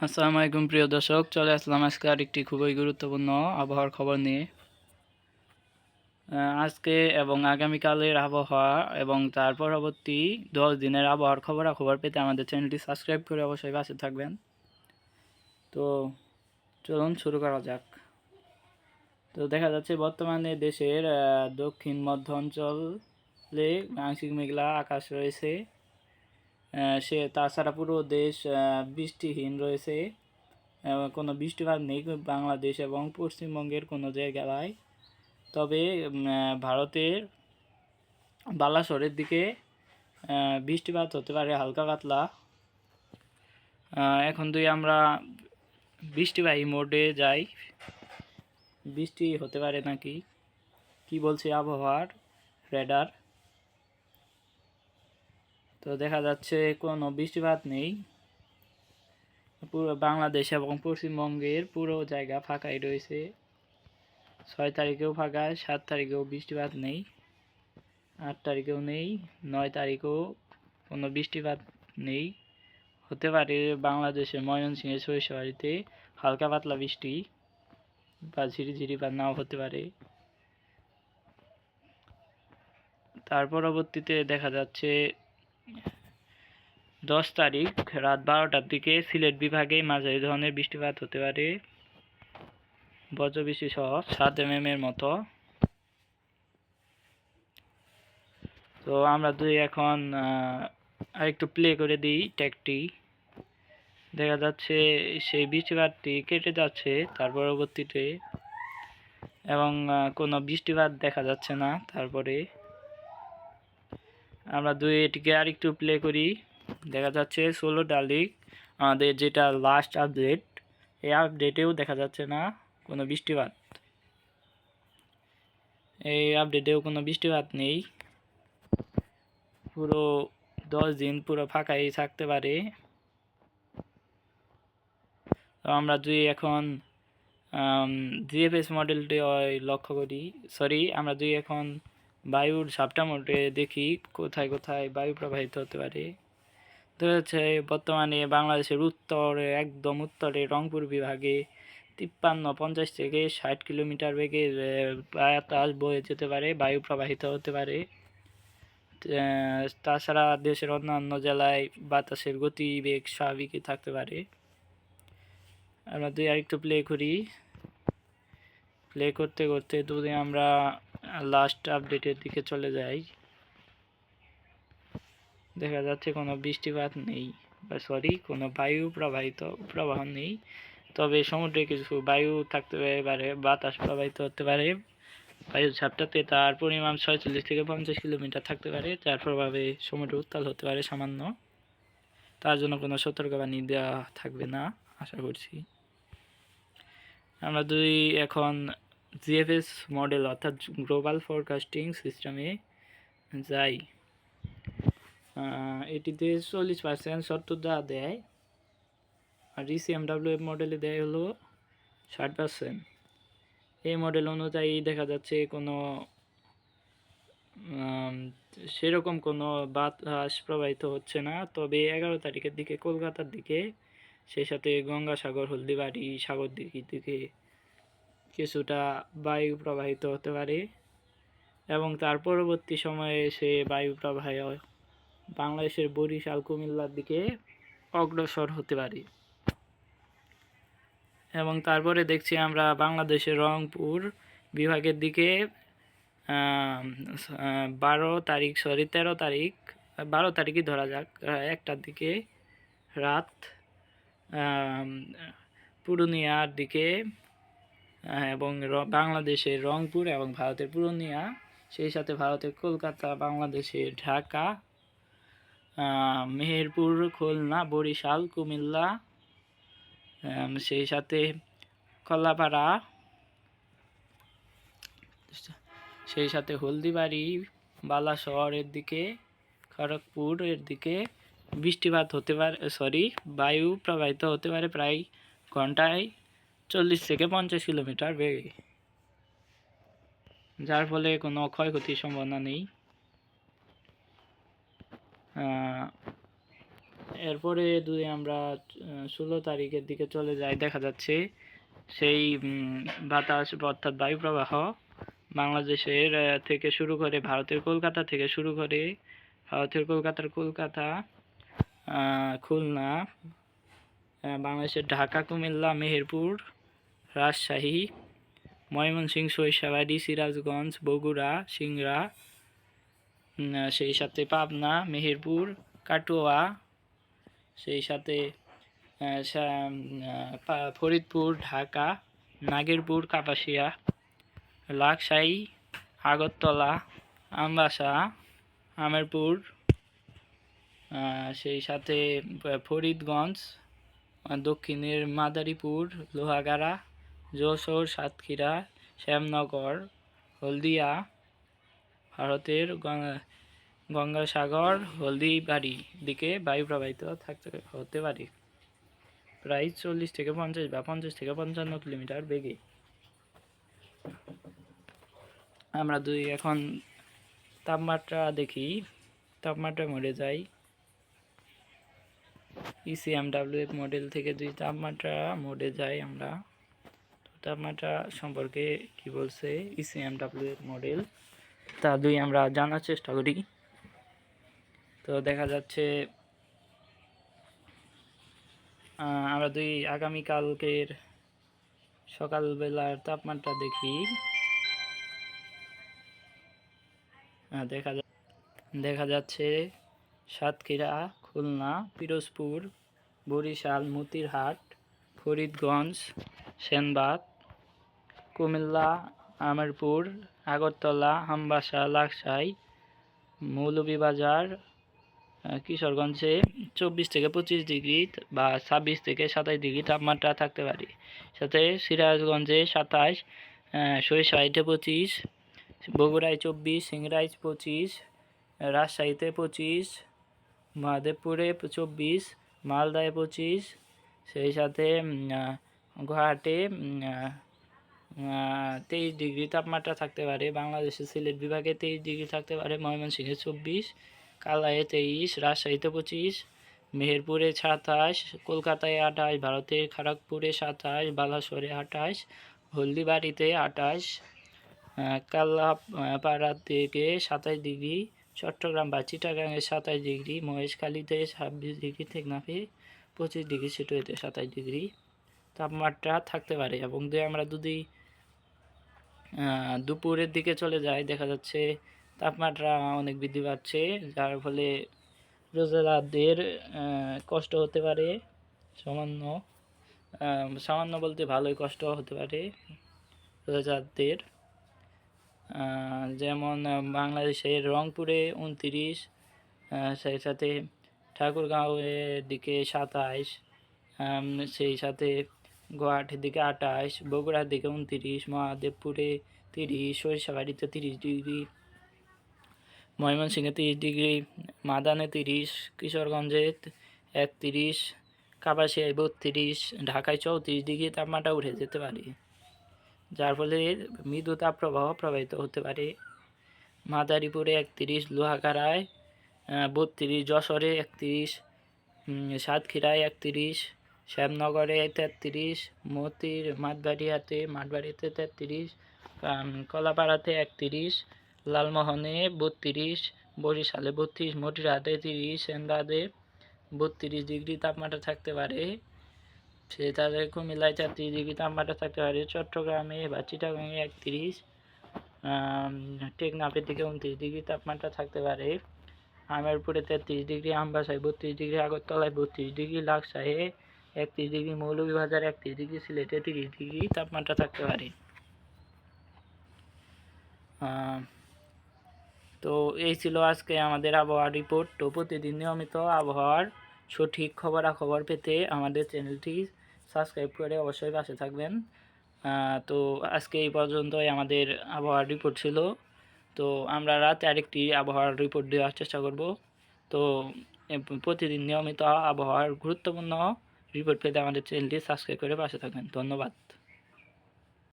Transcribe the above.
আসসালামু আলাইকুম, প্রিয় দর্শক। চলে আসলাম আজকে আরেকটি খুবই গুরুত্বপূর্ণ আবহাওয়ার খবর নিয়ে। আজকে এবং আগামীকালের আবহাওয়া এবং তার পরবর্তী দশ দিনের আবহাওয়ার খবরাখবর পেতে আমাদের চ্যানেলটি সাবস্ক্রাইব করে অবশ্যই পাশে থাকবেন। তো চলুন শুরু করা যাক। তো দেখা যাচ্ছে বর্তমানে দেশের দক্ষিণ মধ্য অঞ্চলে আংশিক মেঘলা আকাশ রয়েছে। সে তাছাড়া পুরো দেশ বৃষ্টিহীন রয়েছে। কোনো বৃষ্টিপাত নেই বাংলাদেশ এবং পশ্চিমবঙ্গের কোনো জায়গায়। তবে ভারতের বালাসরের দিকে বৃষ্টিপাত হতে পারে হালকা পাতলা। এখন তুই আমরা বৃষ্টিবাহী মোডে যাই, বৃষ্টি হতে পারে নাকি? কি বলছে আবহাওয়ার রেডার তো দেখা যাচ্ছে কোনো বৃষ্টিপাত নেই। পুরো বাংলাদেশ এবং পশ্চিমবঙ্গের পুরো জায়গা ফাঁকাই রয়েছে। ছয় তারিখেও ফাঁকা, সাত তারিখেও বৃষ্টিপাত নেই, আট তারিখেও নেই, নয় তারিখেও কোনো বৃষ্টিপাত নেই। হতে পারে বাংলাদেশের ময়মনসিংহের সরিষাবাড়িতে হালকা পাতলা বৃষ্টি বা ঝিরিঝিরি বা নাও হতে পারে। তার পরবর্তীতে দেখা যাচ্ছে দশ তারিখ রাত বারোটার দিকে সিলেট বিভাগে মাঝারি ধরনের বৃষ্টিপাত হতে পারে। বজ্রবৃষ্টি সহ সাত এম এর মতো। তো আমরা যদি এখন আরেকটু প্লে করে দিই ট্যাগটি দেখা যাচ্ছে সেই বৃষ্টিপাতটি কেটে যাচ্ছে তার পরবর্তীতে এবং কোনো বৃষ্টিপাত দেখা যাচ্ছে না তারপরে। আমরা দুই এটিকে আরেকটু প্লে করি। দেখা যাচ্ছে ষোলো তারিখ আমাদের যেটা লাস্ট আপডেট এই আপডেটেও দেখা যাচ্ছে না কোনো বৃষ্টিপাত। এই আপডেটেও কোনো বৃষ্টিপাত নেই। পুরো দশ দিন পুরো ফাঁকাই থাকতে পারে। আমরা যদি এখন জিএফএস মডেলটি লক্ষ্য করি সরি আমরা যদি এখন বায়ুর ঝাপটা মোটে দেখি, কোথায় কোথায় বায়ু প্রবাহিত হতে পারে। যাচ্ছে বর্তমানে বাংলাদেশের উত্তরে, একদম উত্তরে রংপুর বিভাগে তিপ্পান্ন, পঞ্চাশ থেকে ষাট কিলোমিটার বেগে বাতাস বয়ে যেতে পারে, বায়ু প্রবাহিত হতে পারে। তাছাড়া দেশের অন্যান্য জেলায় বাতাসের গতিবেগ স্বাভাবিকই থাকতে পারে। আমরা দুই আরেকটু প্লে করি। প্লে করতে করতে যদি আমরা লাস্ট আপডেটের দিকে চলে যাই। দেখা যাচ্ছে কোনো বৃষ্টিপাত নেই বা সরি কোনো বায়ু প্রবাহিত, প্রবাহ নেই। তবে সমুদ্রে কিছু বায়ু থাকতে পারে, বাতাস প্রবাহিত হতে পারে। বায়ুর ঝাপটাতে তার পরিমাণ ছয়চল্লিশ থেকে পঞ্চাশ কিলোমিটার থাকতে পারে, যার প্রভাবে সমুদ্র উত্তাল হতে পারে সামান্য। তার জন্য কোনো সতর্কবাণী দেওয়া থাকবে না, আশা করছি। আমরা যদি এখন জিএফএস মডেল অর্থাৎ গ্লোবাল ফরকাস্টিং সিস্টেমে যাই। এটিতে চল্লিশ পার্সেন্ট সত্যতা দেয় আর ইসিএমডাব্লিউ মডেলে দেয় হলো ষাট পার্সেন্ট এই মডেল অনুযায়ী দেখা যাচ্ছে কোনো সেরকম কোনো বাতাস প্রবাহিত হচ্ছে না। তবে এগারো তারিখের দিকে, কলকাতার দিকে, সেই সাথে গঙ্গাসাগর, হলদিবাড়ি সাগর দিঘির দিকে কিছুটা বায়ু প্রবাহিত হতে পারে। এবং তার পরবর্তী সময়ে সে বায়ু প্রবাহ বাংলাদেশের বরিশাল, কুমিল্লার দিকে অগ্রসর হতে পারি। এবং তারপরে দেখছি আমরা বাংলাদেশের রংপুর বিভাগের দিকে বারো তারিখ সরি তেরো তারিখ, বারো তারিখই ধরা যাক, একটার দিকে রাত পুরুলিয়ার দিকে এবং বাংলাদেশের রংপুর এবং ভারতের পুরুলিয়া, সেই সাথে ভারতের কলকাতা, বাংলাদেশের ঢাকা মেহেরপুর, খুলনা, বরিশাল, কুমিল্লা সেই সাথে কলাপাড়া, সেই সাথে হলদিবাড়ি বালাশহরের দিকে খড়গপুরের দিকে। বৃষ্টিপাত হতে পারে সরি বায়ু প্রবাহিত হতে পারে প্রায় ঘন্টায় চল্লিশ থেকে পঞ্চাশ কিলোমিটার বেগে। যার ফলে কোনো ক্ষয়ক্ষতির সম্ভাবনা নেই। এরপরে যদি আমরা ষোলো তারিখের দিকে চলে যাই, দেখা যাচ্ছে সেই বাতাস অর্থাৎ বায়ু প্রবাহ বাংলাদেশের থেকে শুরু করে ভারতের কলকাতা থেকে শুরু করে ভারতের কলকাতার কলকাতা খুলনা বাংলাদেশের ঢাকা, কুমিল্লা, মেহেরপুর, রাজশাহী, ময়মনসিংহ, সরিষাবাড়ি, সিরাজগঞ্জ, বগুড়া, সিংড়া সেই সাথে পাবনা, মেহেরপুর, কাটোয়া, সেই সাথে ফরিদপুর, ঢাকা, নাগেরপুর, কাপাসিয়া, লাকসাই, আগরতলা, আমবাসা, আমেরপুর সেই সাথে ফরিদগঞ্জ দক্ষিণের মাদারীপুর, লোহাগাড়া, যশোর, সাতক্ষীরা, শ্যামনগর, হলদিয়া ভারতের গঙ্গা- গঙ্গাসাগর, হলদিবাড়ি দিকে বায়ু প্রবাহিত থাকতে হতে পারে। প্রায় চল্লিশ থেকে পঞ্চাশ বা পঞ্চাশ থেকে পঞ্চান্ন কিলোমিটার বেগে। আমরা দুই এখন তাপমাত্রা দেখি, তাপমাত্রা মরে যাই E ইসিএমডাব্লিউ মডেল থেকে দুই তাপমাত্রা মোডে যাই আমরা। তাপমাত্রা সম্পর্কে কি বলছে E ইসিএমডাব্লিউ মডেল তা দুই আমরা জানার চেষ্টা করি। তো দেখা যাচ্ছে আমরা দুই আগামীকালকের সকালবেলার তাপমাত্রা দেখি। দেখা দেখা যাচ্ছে সাতক্ষীরা, খুলনা, পিরোজপুর, বরিশাল, মতিরহাট, ফরিদগঞ্জ, সেনবাগ, কুমিল্লা আমেরপুর, আগরতলা, হামবাসা, লাকসাই, মৌলভীবাজার কিশোরগঞ্জে চব্বিশ থেকে পঁচিশ ডিগ্রি বা ছাব্বিশ থেকে সাতাশ ডিগ্রি তাপমাত্রা থাকতে পারে। সাথে সিরাজগঞ্জে সাতাশ সরিষাইটে পঁচিশ, বগুড়ায় চব্বিশ, সিংরাইজ পঁচিশ, রাজশাহীতে পঁচিশ, মহাদেবপুরে চব্বিশ, মালদায় পঁচিশ, সেই সাথে গুয়াহাটে তেইশ ডিগ্রি তাপমাত্রা থাকতে পারে, বাংলাদেশের সিলেট বিভাগে তেইশ ডিগ্রি থাকতে পারে, ময়মনসিংহে চব্বিশ কালায়ে তেইশ, রাজশাহীতে পঁচিশ, মেহেরপুরে সাতাশ, কলকাতায় আঠাশ ভারতের খড়গপুরে সাতাশ, বালাসোরে আঠাশ, হলদিবাড়িতে আঠাশ কাল্লাপাড়া থেকে সাতাশ ডিগ্রি, চট্টগ্রাম বা চিটাগাংয়ে সাতাশ ডিগ্রি, মহেশখালীতে ছাব্বিশ ডিগ্রি, টেকনাফে পঁচিশ ডিগ্রি, সিটুয়েতে সাতাশ ডিগ্রি তাপমাত্রা থাকতে পারে। এবং আমরা যদি দুপুরের দিকে চলে যায়। দেখা যাচ্ছে তাপমাত্রা অনেক বৃদ্ধি পাচ্ছে, যার ফলে রোজাদারদের কষ্ট হতে পারে, সামান্য সামান্য বলতে ভালোই কষ্ট হতে পারে রোজাদারদের। যেমন বাংলাদেশের রংপুরে উনতিরিশ সেই সাথে ঠাকুরগাঁওয়ের দিকে সাতাইশ সেই সাথে গুয়াহাটির দিকে আঠাশ, বগুড়ার দিকে উনত্রিশ, মহাদেবপুরে তিরিশ, সরিষাবাড়িতে তিরিশ ডিগ্রি, ময়মনসিংহে তিরিশ ডিগ্রি, মাদানে তিরিশ, কিশোরগঞ্জে একতিরিশ, কাপাসিয়ায় বত্রিশ, ঢাকায় চৌত্রিশ ডিগ্রি তাপমাত্রা উঠে যেতে পারে, যার ফলে মৃদু তাপপ্রবাহ প্রবাহিত হতে পারে। মাদারীপুরে একত্রিশ লোহাগাড়ায় বত্রিশ, যশোরে একত্রিশ সাতক্ষীরায় একত্রিশ শ্যামনগরে তেত্রিশ, মতির মাঠবাড়িয়াতে, মাঠবাড়িতে তেত্রিশ কলাপাড়াতে একত্রিশ, লালমোহনে বত্রিশ, বরিশালে বত্রিশ মতিরাতে তিরিশ সেনবাদে বত্রিশ ডিগ্রি তাপমাত্রা থাকতে পারে। সে তাদের কুমিল্লায় তেত্রিশ ডিগ্রি তাপমাত্রা থাকতে পারে। চট্টগ্রামে বা চিটাগাঙে একত্রিশ টেকনাফের দিকে উনত্রিশ ডিগ্রি তাপমাত্রা থাকতে পারে। আমেরপুরে তেত্রিশ ডিগ্রি, আমবাসায় বত্রিশ ডিগ্রি, আগরতলায় বত্রিশ ডিগ্রি লাকসাহে একত্রিশ ডিগ্রি মৌলভীবাজার একত্রিশ ডিগ্রি সিলেটে তিরিশ ডিগ্রি তাপমাত্রা থাকতে পারে। তো এই ছিল আজকে আমাদের আবহাওয়া রিপোর্ট তো প্রতিদিন নিয়মিত আবহাওয়ার সঠিক খবরাখবর পেতে আমাদের চ্যানেলটি সাবস্ক্রাইব করে অবশ্যই পাশে থাকবেন। তো আজকে এই পর্যন্তই আমাদের আবহাওয়ার রিপোর্ট ছিল। তো আমরা রাতে আরেকটি আবহাওয়ার রিপোর্ট দেওয়ার চেষ্টা করব। তো প্রতিদিন নিয়মিত আবহাওয়ার গুরুত্বপূর্ণ রিপোর্ট পেতে আমাদের চ্যানেলটি সাবস্ক্রাইব করে পাশে থাকবেন। ধন্যবাদ।